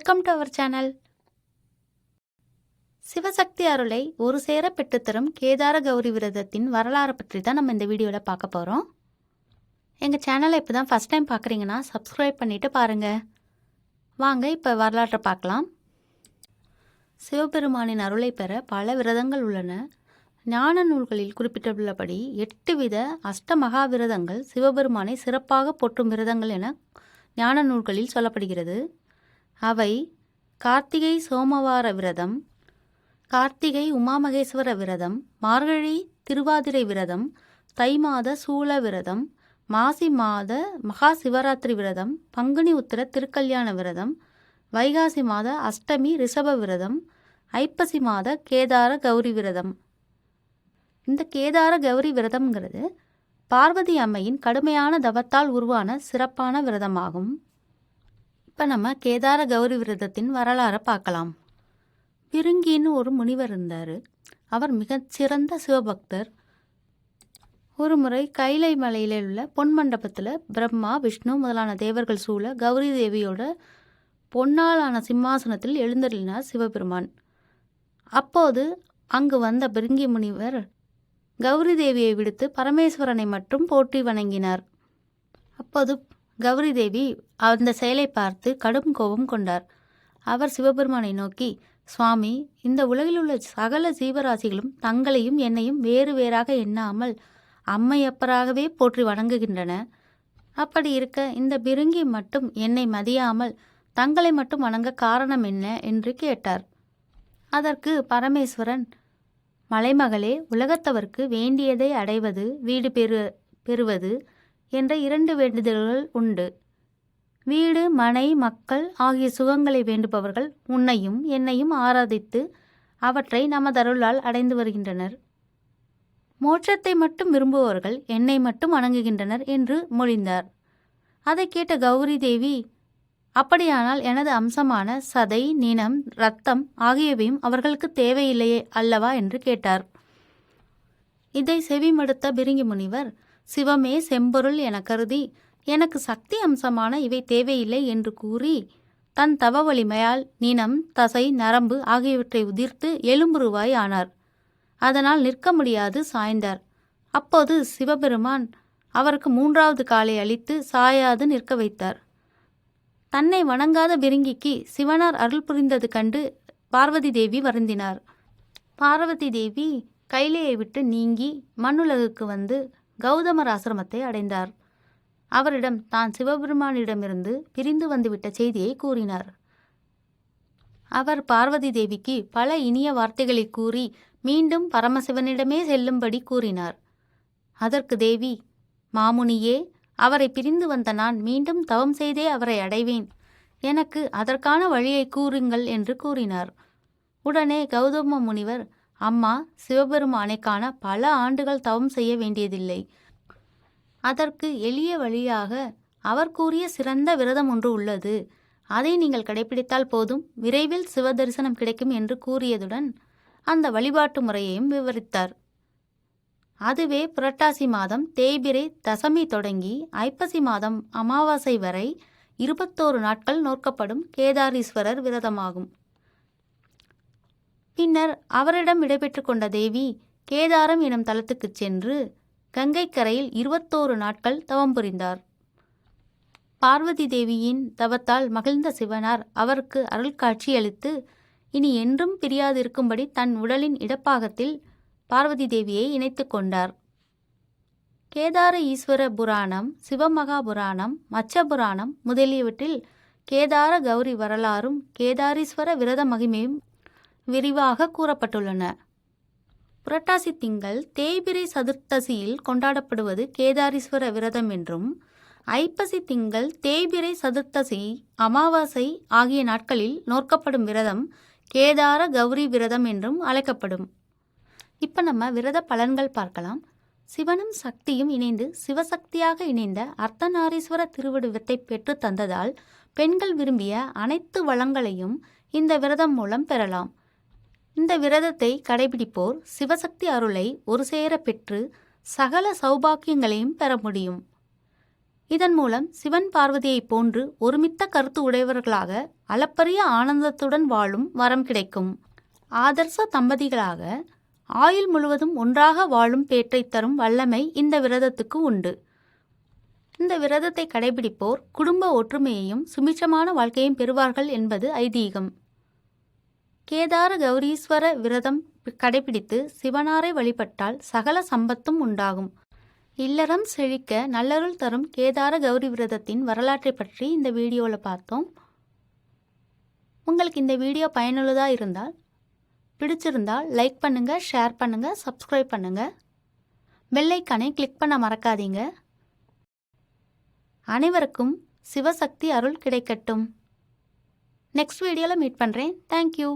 Welcome to our channel Sivasakthi அருளை ஒரு சேர பெற்றுத்தரும் கேதார கௌரி விரதத்தின் வரலாறை பற்றி தான் நம்ம இந்த வீடியோவில் பார்க்க போகிறோம் எங்கள் சேனலை இப்போ தான் ஃபஸ்ட் டைம் பார்க்குறீங்கன்னா சப்ஸ்கிரைப் பண்ணிவிட்டு பாருங்கள் வாங்க இப்போ வரலாற்றை பார்க்கலாம். சிவபெருமானின் அருளை பெற பல விரதங்கள் உள்ளன. ஞான நூல்களில் குறிப்பிட்டுள்ளபடி எட்டு வித அஷ்ட மகா விரதங்கள் சிவபெருமானை சிறப்பாக போற்றும் விரதங்கள் என ஞான நூல்களில் சொல்லப்படுகிறது. அவை கார்த்திகை சோமவார விரதம் கார்த்திகை உமாமகேஸ்வர விரதம் மார்கழி திருவாதிரை விரதம் தை மாத சூல விரதம் மாசி மாத மகா சிவராத்திரி விரதம் பங்குனி உத்திர திருக்கல்யாண விரதம் வைகாசி மாத அஷ்டமி ரிஷப விரதம் ஐப்பசி மாத கேதார கௌரி விரதம். இந்த கேதார கௌரி விரதம்ங்கிறது பார்வதி அம்மையின் கடுமையான தவத்தால் உருவான சிறப்பான விரதமாகும். இப்போ நம்ம கேதார கௌரி விரதத்தின் வரலாறை பார்க்கலாம். பிருங்கின்னு ஒரு முனிவர் இருந்தார். அவர் மிகச்சிறந்த சிவபக்தர். ஒரு முறை கைலை மலையில் உள்ள பொன் மண்டபத்தில் பிரம்மா விஷ்ணு முதலான தேவர்கள் சூழ கௌரி தேவியோட பொன்னாலான சிம்மாசனத்தில் எழுந்தருளினார் சிவபெருமான். அப்போது அங்கு வந்த பிருங்கி முனிவர் கௌரி தேவியை விடுத்து பரமேஸ்வரனை மட்டும் போற்றி வணங்கினார். அப்போது கௌரி தேவி அந்த செயலை பார்த்து கடும் கோபம் கொண்டார். அவர் சிவபெருமானை நோக்கி சுவாமி இந்த உலகில் உள்ள சகல ஜீவராசிகளும் தங்களையும் என்னையும் வேறு வேறாக எண்ணாமல் அம்மையப்பராகவே போற்றி வணங்குகின்றன. அப்படி இருக்க இந்த பிருங்கி மட்டும் என்னை மதியாமல் தங்களை மட்டும் வணங்க காரணம் என்ன? என்று கேட்டார். அதற்கு பரமேஸ்வரன் மலைமகளே உலகத்தவர்க்கு வேண்டியதை அடைவது வீடு பெறு பெறுவது என்ற இரண்டு வேண்டுதல்கள் உண்டு. வீடு மனை மக்கள் ஆகிய சுகங்களை வேண்டுபவர்கள் உன்னையும் என்னையும் ஆராதித்து அவற்றை நமதருளால் அடைந்து வருகின்றனர். மோட்சத்தை மட்டும் விரும்புபவர்கள் என்னை மட்டும் வணங்குகின்றனர் என்று மொழிந்தார். அதை கேட்ட கௌரி தேவி அப்படியானால் எனது அம்சமான சதை நினம் ரத்தம் ஆகியவையும் அவர்களுக்கு தேவையில்லையே அல்லவா? என்று கேட்டார். இதை செவிமடுத்த பிரிங்கி முனிவர் சிவமே செம்பொருள் என கருதி எனக்கு சக்தி அம்சமான இவை தேவையில்லை என்று கூறி தன் தவ வலிமையால் நினம் தசை நரம்பு ஆகியவற்றை உதிர்த்து எலும்புருவாய் ஆனார். அதனால் நிற்க முடியாது சாய்ந்தார். அப்போது சிவபெருமான் அவருக்கு மூன்றாவது காலை அளித்து சாயாது நிற்க வைத்தார். தன்னை வணங்காத பிரிங்கிக்கு சிவனார் அருள் புரிந்தது கண்டு பார்வதி தேவி வருந்தினார். பார்வதி தேவி கைலையை விட்டு நீங்கி மண்ணுலகுக்கு வந்து கௌதமர் ஆசிரமத்தை அடைந்தார். அவரிடம் தான் சிவபெருமானிடமிருந்து பிரிந்து வந்துவிட்ட செய்தியை கூறினார். அவர் பார்வதி தேவிக்கு பல இனிய வார்த்தைகளை கூறி மீண்டும் பரமசிவனிடமே செல்லும்படி கூறினார். அதற்கு தேவி மாமுனியே அவரை பிரிந்து வந்த நான் மீண்டும் தவம் செய்தே அவரை அடைவேன். எனக்கு அதற்கான வழியை கூறுங்கள் என்று கூறினார். உடனே கௌதம முனிவர் அம்மா சிவபெருமானை காண பல ஆண்டுகள் தவம் செய்ய வேண்டியதில்லை. அதற்கு எளிய வழியாக அவர் கூறிய சிறந்த விரதம் ஒன்று உள்ளது. அதை நீங்கள் கடைபிடித்தால் போதும். விரைவில் சிவ தரிசனம் கிடைக்கும் என்று கூறியதுடன் அந்த வழிபாட்டு முறையையும் விவரித்தார். அதுவே புரட்டாசி மாதம் தேய்பிரை தசமி தொடங்கி ஐப்பசி மாதம் அமாவாசை வரை இருபத்தோரு நாட்கள் நோக்கப்படும் கேதாரீஸ்வரர் விரதமாகும். பின்னர் அவரிடம் விடைபெற்று கொண்ட தேவி கேதாரம் எனும் தலத்துக்குச் சென்று கங்கைக்கரையில் இருபத்தோரு நாட்கள் தவம் புரிந்தார். பார்வதி தேவியின் தவத்தால் மகிழ்ந்த சிவனார் அவருக்கு அருள் காட்சியளித்து இனி என்றும் பிரியாதிருக்கும்படி தன் உடலின் இடப்பாகத்தில் பார்வதி தேவியை இணைத்து கொண்டார். கேதார ஈஸ்வர புராணம் சிவமகா புராணம் மச்ச புராணம் முதலியவற்றில் கேதார கௌரி வரலாறும் கேதாரீஸ்வர விரத மகிமையும் விரிவாக கூறப்பட்டுள்ளன. புரட்டாசி திங்கள் தேய்பிரை சதுர்த்தசியில் கொண்டாடப்படுவது கேதாரீஸ்வர விரதம் என்றும் ஐப்பசி திங்கள் தேய்பிரை சதுர்த்தசி அமாவாசை ஆகிய நாட்களில் நோக்கப்படும் விரதம் கேதார கௌரி விரதம் என்றும் அழைக்கப்படும். இப்போ நம்ம விரத பலன்கள் பார்க்கலாம். சிவனும் சக்தியும் இணைந்து சிவசக்தியாக இணைந்த அர்த்தநாரீஸ்வர திருவடிவத்தை பெற்று தந்ததால் பெண்கள் விரும்பிய அனைத்து வளங்களையும் இந்த விரதம் மூலம் பெறலாம். இந்த விரதத்தை கடைபிடிப்போர் சிவசக்தி அருளை ஒரு சேர பெற்று சகல சௌபாக்கியங்களையும் பெற முடியும். இதன் மூலம் சிவன் பார்வதியைப் போன்று ஒருமித்த கருத்து உடையவர்களாக அளப்பரிய ஆனந்தத்துடன் வாழும் வரம் கிடைக்கும். ஆதர்ச தம்பதிகளாக ஆயுள் முழுவதும் ஒன்றாக வாழும் பேற்றை தரும் வல்லமை இந்த விரதத்துக்கு உண்டு. இந்த விரதத்தை கடைபிடிப்போர் குடும்ப ஒற்றுமையையும் சுமிச்சமான வாழ்க்கையும் பெறுவார்கள் என்பது ஐதீகம். கேதார கௌரீஸ்வர விரதம் கடைபிடித்து சிவனாரை வழிபட்டால் சகல சம்பத்தும் உண்டாகும். இல்லறம் செழிக்க நல்லருள் தரும் கேதார கௌரி விரதத்தின் வரலாற்றை பற்றி இந்த வீடியோவில் பார்த்தோம். உங்களுக்கு இந்த வீடியோ பயனுள்ளதாக இருந்தால் பிடிச்சிருந்தால் லைக் பண்ணுங்கள் ஷேர் பண்ணுங்கள் சப்ஸ்கிரைப் பண்ணுங்கள் பெல்லைக்கானை கிளிக் பண்ண மறக்காதீங்க. அனைவருக்கும் சிவசக்தி அருள் கிடைக்கட்டும். நெக்ஸ்ட் வீடியோவில் மீட் பண்ணுறேன் தேங்க்யூ.